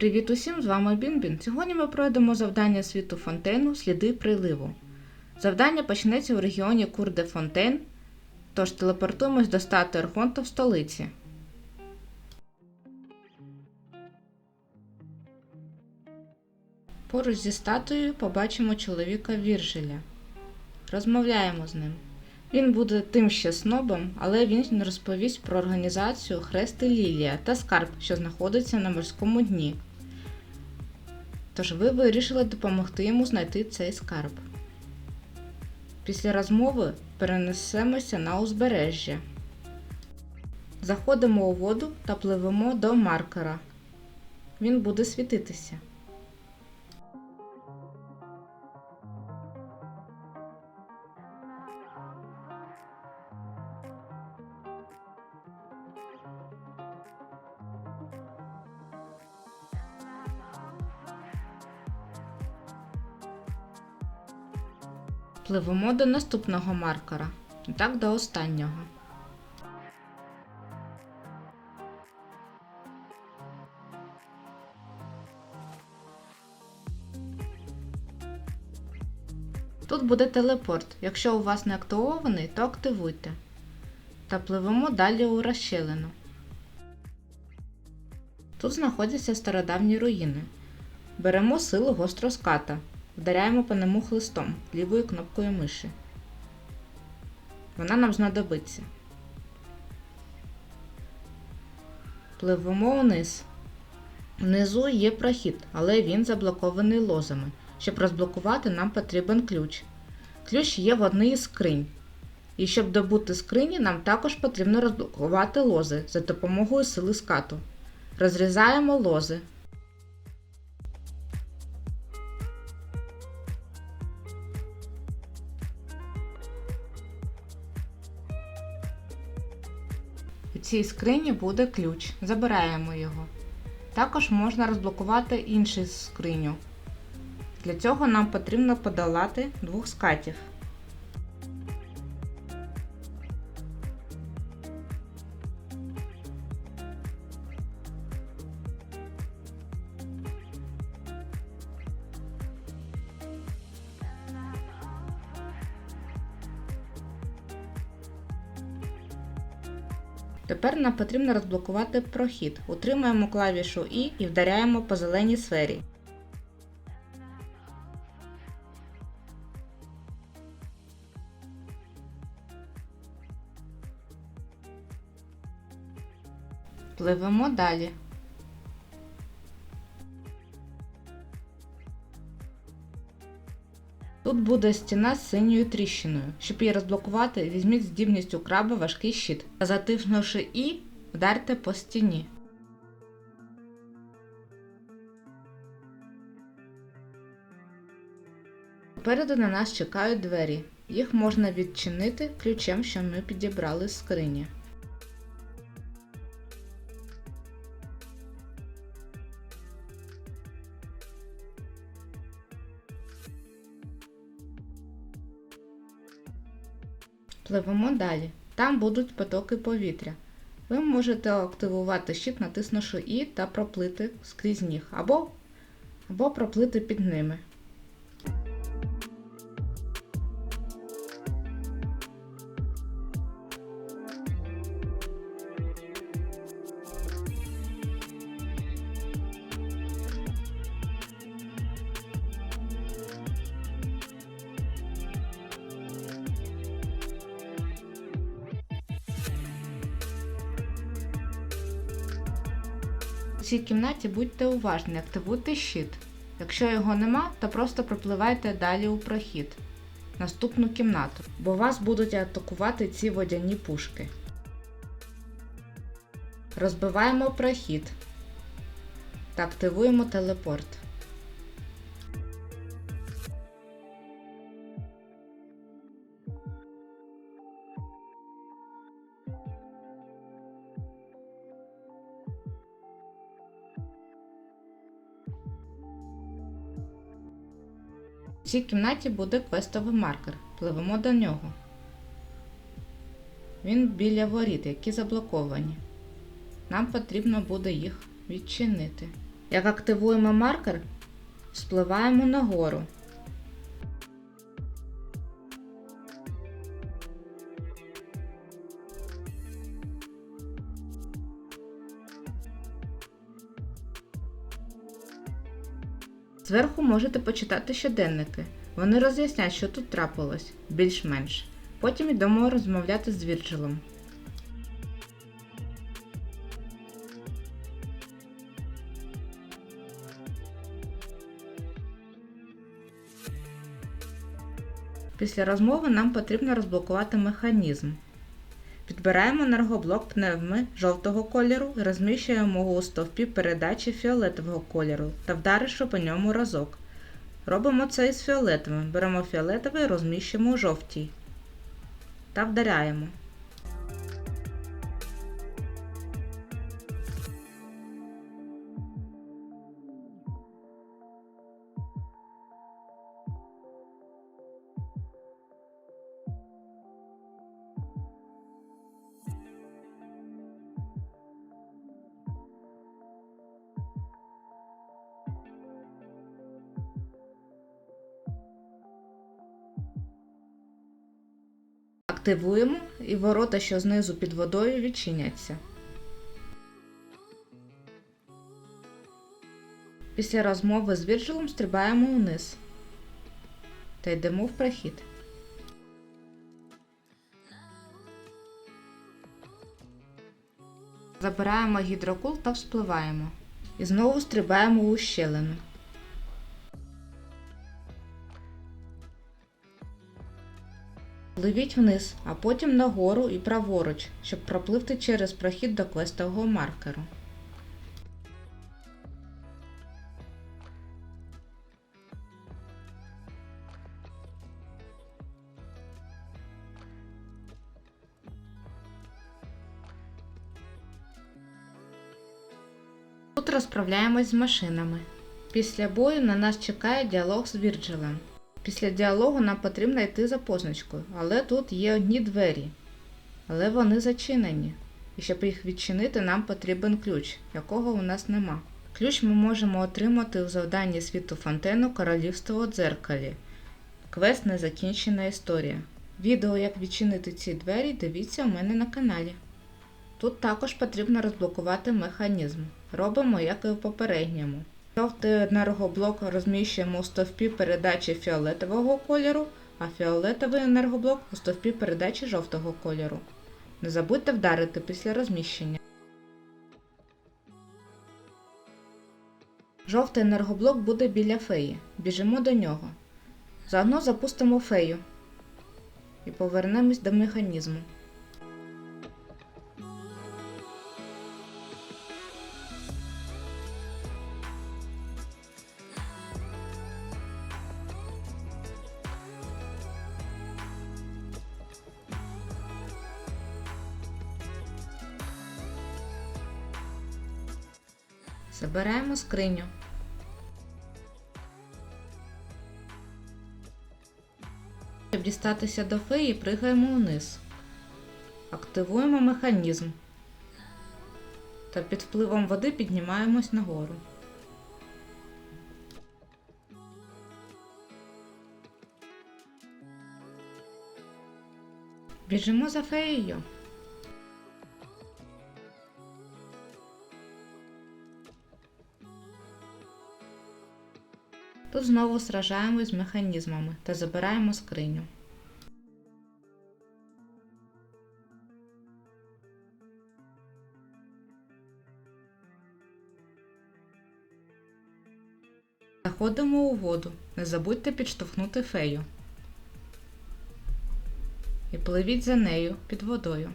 Привіт усім! З вами Бінбін. Сьогодні ми пройдемо завдання світу фонтейну Сліди приливу. Завдання почнеться у регіоні Курде Фонтейн, тож телепортуємось до статуї Архонта в столиці. Поруч зі статуєю побачимо чоловіка Віржиля. Розмовляємо з ним. Він буде тим ще снобом, але він розповість про організацію Хрест Лілія та скарб, що знаходиться на морському дні. Тож ви вирішили допомогти йому знайти цей скарб. Після розмови перенесемося на узбережжя. Заходимо у воду та пливемо до маркера. Він буде світитися. Пливемо до наступного маркера, так до останнього. Тут буде телепорт. Якщо у вас не активований, то активуйте. Та пливемо далі у розщелину. Тут знаходяться стародавні руїни. Беремо силу гостроската. Вдаряємо по нему хлистом лівою кнопкою миші. Вона нам знадобиться. Пливемо вниз. Внизу є прохід, але він заблокований лозами. Щоб розблокувати, нам потрібен ключ. Ключ є в одній із скринь. І щоб добути скрині, нам також потрібно розблокувати лози за допомогою сили скату. Розрізаємо лози. Цій скрині буде ключ. Забираємо його. Також можна розблокувати іншу скриню. Для цього нам потрібно подолати двох скатів. Тепер нам потрібно розблокувати прохід. Утримуємо клавішу І і вдаряємо по зеленій сфері. Пливемо далі. Тут буде стіна з синьою тріщиною. Щоб її розблокувати, візьміть здібність у краба важкий щит. Затиснувши І, вдарте по стіні. Попереду на нас чекають двері. Їх можна відчинити ключем, що ми підібрали з скрині. Пливемо далі. Там будуть потоки повітря. Ви можете активувати щит, натиснувши І та проплити скрізь них, або, або проплити під ними. Цій кімнаті будьте уважні, активуйте щит. Якщо його нема, то просто пропливайте далі у прохід, наступну кімнату, бо вас будуть атакувати ці водяні пушки. Розбиваємо прохід та активуємо телепорт. Цій кімнаті буде квестовий маркер. Пливемо до нього. Він біля воріт, які заблоковані. Нам потрібно буде їх відчинити. Як активуємо маркер, спливаємо нагору. Зверху можете почитати щоденники. Вони роз'яснять, що тут трапилось, більш-менш. Потім йдемо розмовляти з Вірджилом. Після розмови нам потрібно розблокувати механізм. Підбираємо енергоблок пневми жовтого кольору розміщуємо його у стовпі передачі фіолетового кольору та вдаривши по ньому разок. Робимо це із фіолетовим. Беремо фіолетовий розміщуємо у жовтій. Та вдаряємо. Активуємо і ворота, що знизу під водою, відчиняться. Після розмови з Вірджилом стрибаємо униз та йдемо в прохід. Забираємо гідрокул та вспливаємо. І знову стрибаємо у щелину. Пливіть вниз, а потім нагору і праворуч, щоб пропливти через прохід до квестового маркеру. Тут розправляємось з машинами. Після бою на нас чекає діалог з Вірджилем. Після діалогу нам потрібно йти за позначкою, але тут є одні двері. Але вони зачинені. І щоб їх відчинити, нам потрібен ключ, якого у нас нема. Ключ ми можемо отримати у завданні світу фонтену Королівство у дзеркалі. Квест Незакінчена історія. Відео, як відчинити ці двері, дивіться у мене на каналі. Тут також потрібно розблокувати механізм. Робимо, як і в попередньому. Жовтий енергоблок розміщуємо у стовпі передачі фіолетового кольору, а фіолетовий енергоблок у стовпі передачі жовтого кольору. Не забудьте вдарити після розміщення. Жовтий енергоблок буде біля феї. Біжимо до нього. Заодно запустимо фею і повернемось до механізму. Забираємо скриню. Щоб дістатися до феї, пригаємо вниз. Активуємо механізм. Та під впливом води піднімаємось нагору. Біжимо за феєю. Тут знову сражаємось з механізмами та забираємо скриню. Заходимо у воду. Не забудьте підштовхнути фею. І пливіть за нею під водою.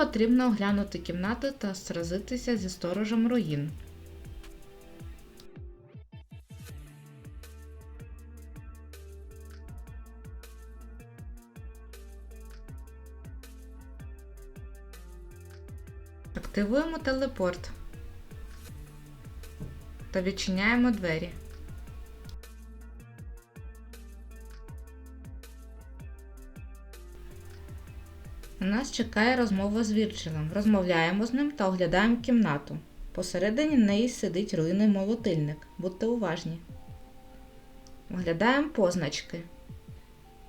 Потрібно оглянути кімнату та сразитися зі сторожем руїн. Активуємо телепорт та відчиняємо двері. Нас чекає розмова з Вірчелем. Розмовляємо з ним та оглядаємо кімнату. Посередині неї сидить руйний молотильник. Будьте уважні. Оглядаємо позначки.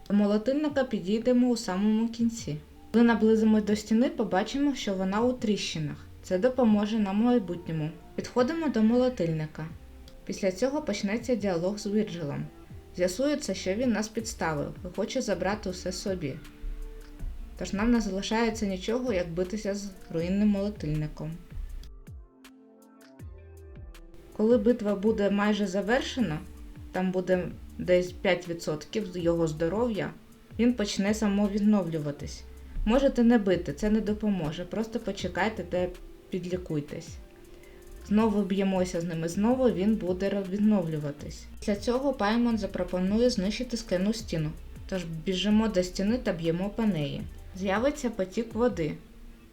До молотильника підійдемо у самому кінці. Коли наблизимось до стіни, побачимо, що вона у тріщинах. Це допоможе нам у майбутньому. Підходимо до молотильника. Після цього почнеться діалог з Вірджилом. З'ясується, що він нас підставив і хоче забрати усе собі. Тож нам не залишається нічого, як битися з руїнним молотильником. Коли битва буде майже завершена, там буде десь 5% з його здоров'я, він почне самовідновлюватись. Можете не бити, це не допоможе. Просто почекайте та підлікуйтесь. Знову б'ємося з ними, знову він буде відновлюватись. Після цього Паймон запропонує знищити скляну стіну. Тож біжимо до стіни та б'ємо по неї. З'явиться потік води.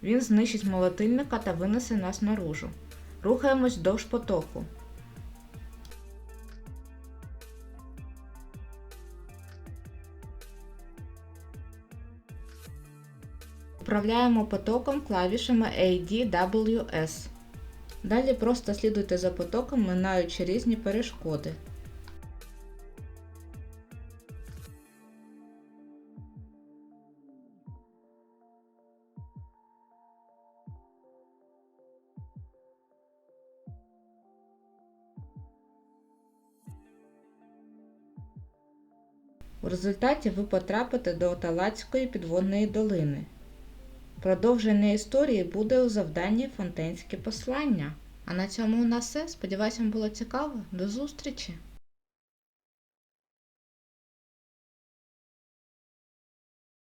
Він знищить молотильника та винесе нас наружу. Рухаємось вдовж потоку. Управляємо потоком клавішами ADWS. Далі просто слідуйте за потоком, минаючи різні перешкоди. У результаті ви потрапите до Оталацької підводної долини. Продовження історії буде у завданні Фонтенське послання. А на цьому у нас все. Сподіваюся, вам було цікаво. До зустрічі!